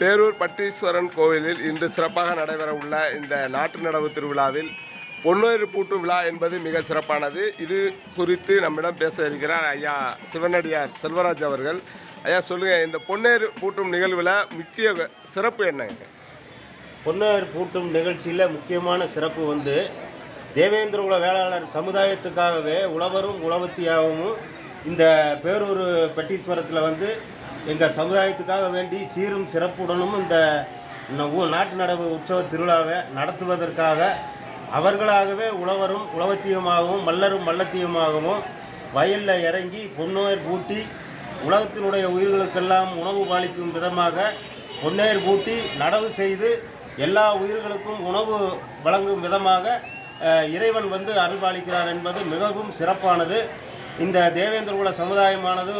பேரூர் பட்டீஸ்வரன் கோவிலில் இன்று சிறப்பாக நடைபெற உள்ள இந்த நாட்டு நடவு திருவிழாவில் பொன்னேறு பூட்டும் விழா என்பது மிக சிறப்பானது. இது குறித்து நம்மிடம் பேச இருக்கிறார் ஐயா சிவனடியார் செல்வராஜ் அவர்கள். ஐயா சொல்லுங்கள் இந்த பொன்னேறு பூட்டும் நிகழ்வில் முக்கிய சிறப்பு என்னங்க? பொன்னேறு பூட்டும் நிகழ்ச்சியில் முக்கியமான சிறப்பு வந்து தேவேந்திர உல வேளாளர் சமுதாயத்துக்காகவே உழவரும் உழவத்தியாகவும் இந்த பேரூர் பட்டீஸ்வரத்தில் வந்து எங்கள் சமுதாயத்துக்காக வேண்டி சீரும் சிறப்புடனும் இந்த நாட்டு நடவு உற்சவ திருவிழாவை நடத்துவதற்காக அவர்களாகவே உழவரும் உழவத்தியமாகவும் மல்லரும் மல்லத்தியமாகவும் வயலில் இறங்கி பொன்னோயர் பூட்டி உலகத்தினுடைய உயிர்களுக்கெல்லாம் உணவு பாலிக்கும் விதமாக பொன்னேர் பூட்டி நடவு செய்து எல்லா உயிர்களுக்கும் உணவு வழங்கும் விதமாக இறைவன் வந்து அருள்பாலிக்கிறார் என்பது மிகவும் சிறப்பானது. இந்த தேவேந்திர குல சமுதாயமானது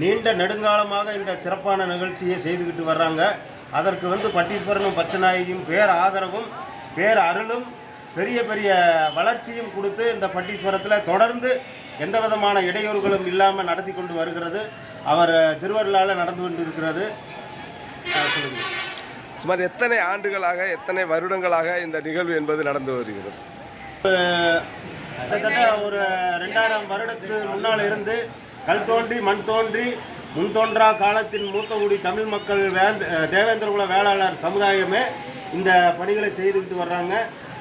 நீண்ட நெடுங்காலமாக இந்த சிறப்பான நிகழ்ச்சியை செய்துக்கிட்டு வர்றாங்க. அதற்கு வந்து பட்டீஸ்வரனும் பச்சநாயகியும் பேர் ஆதரவும் பேர் அருளும் பெரிய பெரிய வளர்ச்சியும் கொடுத்து இந்த பட்டீஸ்வரத்தில் தொடர்ந்து எந்த விதமான இடையூறுகளும் இல்லாமல் நடத்தி கொண்டு வருகிறது. அவர் திருவருளால் நடந்து கொண்டு இருக்கிறது சுமார் எத்தனை ஆண்டுகளாக எத்தனை வருடங்களாக இந்த நிகழ்வு என்பது நடந்து வருகிறது? கிட்டத்தட்ட ஒரு ரெண்டாயிரம் வருடத்து முன்னால் இருந்து கல் தோன்றி மண் தோன்றி முன் தோன்றா காலத்தின் மூத்த குடி தமிழ் மக்கள் வேந்த தேவேந்திரகுல வேளாளர் சமுதாயமே இந்த பணிகளை செய்துக்கிட்டு வர்றாங்க.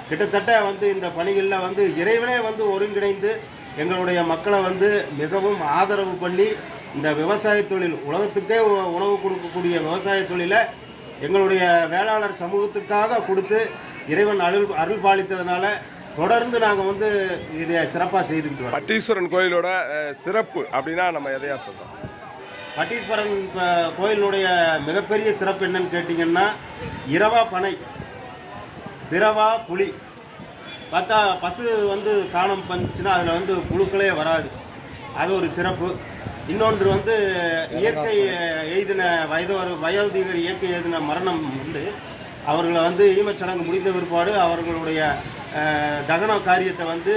கிட்டத்தட்ட வந்து இந்த பணிகளில் வந்து இறைவனே வந்து ஒருங்கிணைந்து எங்களுடைய மக்களை வந்து மிகவும் ஆதரவு பண்ணி இந்த விவசாய தொழில் உலகத்துக்கே உ- உணவு கொடுக்கக்கூடிய விவசாய தொழிலை எங்களுடைய வேளாளர் சமூகத்துக்காக கொடுத்து இறைவன் அருள் அருள் பாலித்ததுனால தொடர்ந்து நாங்கள் வந்து இதை சிறப்பாக செய்துக்கிட்டு வரோம். பட்டீஸ்வரன் கோயிலோட சிறப்பு அப்படின்னா நம்ம எதையா சொல்றோம் பட்டீஸ்வரன் கோயிலுடைய மிகப்பெரிய சிறப்பு என்னன்னு கேட்டிங்கன்னா இரவா பனை பிறவா புலி. பார்த்தா பசு வந்து சாணம் பந்துச்சுன்னா அதில் வந்து புழுக்களே வராது. அது ஒரு சிறப்பு. இன்னொன்று வந்து இயற்கை எய்தின வயதவர் வயோதிகர் இயற்கை எய்தின மரணம் வந்து அவர்களை வந்து ஈமச்சடங்கு முடிந்த பிற்பாடு அவர்களுடைய தகன காரியத்தை வந்து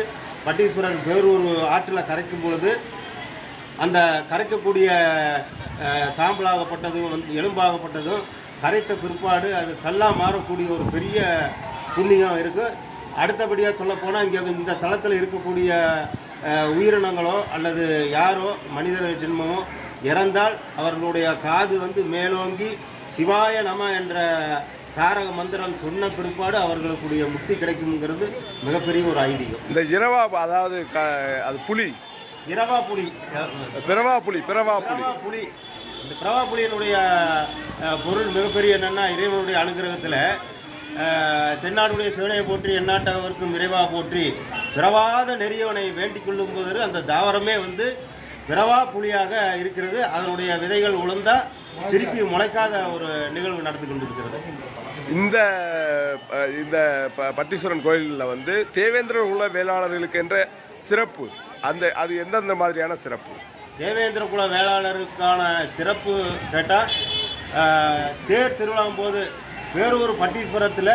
பட்டீஸ்வரர் பேரூர் ஆற்றில் கரைக்கும் பொழுது அந்த கரைக்கக்கூடிய சாம்பலாகப்பட்டதும் வந்து எலும்பாகப்பட்டதும் கரைத்த பிற்பாடு அது கல்லாக மாறக்கூடிய ஒரு பெரிய புண்ணியம் இருக்குது அடுத்தபடியாக சொல்லப்போனால் இங்கே இந்த தளத்தில் இருக்கக்கூடிய உயிரினங்களோ அல்லது யாரோ மனிதர் ஜென்மமோ இறந்தால் அவர்களுடைய காது வந்து மேலோங்கி சிவாய நம என்ற தாரக மந்திரம் சொன்ன பிற்பாடு அவர்களுக்குடைய முக்தி கிடைக்குங்கிறது மிகப்பெரிய ஒரு ஐதீகம். இந்த இரவா அதாவது அது புலி. இரவா புலி. பிறவா புலி பிறவா புலி. புலி. இந்த பிரவா புலியினுடைய பொருள் மிகப்பெரிய என்னன்னா இறைவனுடைய அனுகிரகத்தில் தென்னாடுடைய சிவனையை போற்றி எந்நாட்டவருக்கும் இறைவா போற்றி பிறவாத நெறியவனை வேண்டிக் கொள்ளும் போது அந்த தாவரமே வந்து பிறவா புலியாக இருக்கிறது. அதனுடைய விதைகள் உளுந்தா திருப்பி முளைக்காத ஒரு நிகழ்வு நடந்து கொண்டிருக்கிறது. இந்த இந்த பட்டீஸ்வரன் கோயிலில் வந்து தேவேந்திர உள்ள வேளாளர்களுக்கு என்ற சிறப்பு. அந்த அது எந்தெந்த மாதிரியான சிறப்பு? தேவேந்திர குல வேளாளருக்கான சிறப்பு கேட்டால் தேர் திருவிழாவும் போது பேரூர் பட்டீஸ்வரத்தில்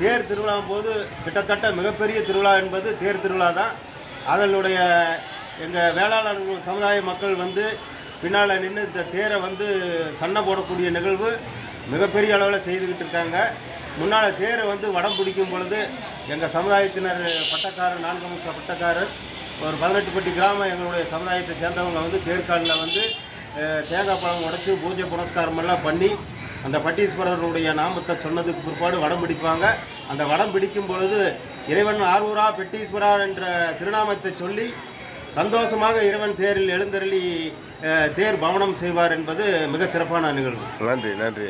தேர் திருவிழாவும் போது கிட்டத்தட்ட மிகப்பெரிய திருவிழா என்பது தேர் திருவிழா தான். அதனுடைய எங்கள் வேளாளர் சமுதாய மக்கள் வந்து பின்னால் நின்று இந்த தேரை வந்து சண்டை போடக்கூடிய நிகழ்வு மிகப்பெரிய அளவில் செய்துக்கிட்டு இருக்காங்க. முன்னால் தேரை வந்து வடம் பிடிக்கும் பொழுது எங்கள் சமுதாயத்தினர் பட்டக்காரர் நான்கு அம்ச பட்டக்காரர் ஒரு பதினெட்டுப்பட்டி கிராமம் எங்களுடைய சமுதாயத்தை சேர்ந்தவங்க வந்து தேர்காலில் வந்து தேங்காய் பழம் உடைச்சி பூஜை புரஸ்காரமெல்லாம் பண்ணி அந்த பட்டீஸ்வரருடைய நாமத்தை சொன்னதுக்கு பிற்பாடு வடம் பிடிப்பாங்க. அந்த வடம் பிடிக்கும் பொழுது இறைவன் ஆரூரா பெட்டீஸ்வரா என்ற திருநாமத்தை சொல்லி சந்தோஷமாக இறைவன் தேரில் எழுந்தருளி தேர் பவனம் செய்வார் என்பது மிகச் சிறப்பான நிகழ்வு. நன்றி நன்றி.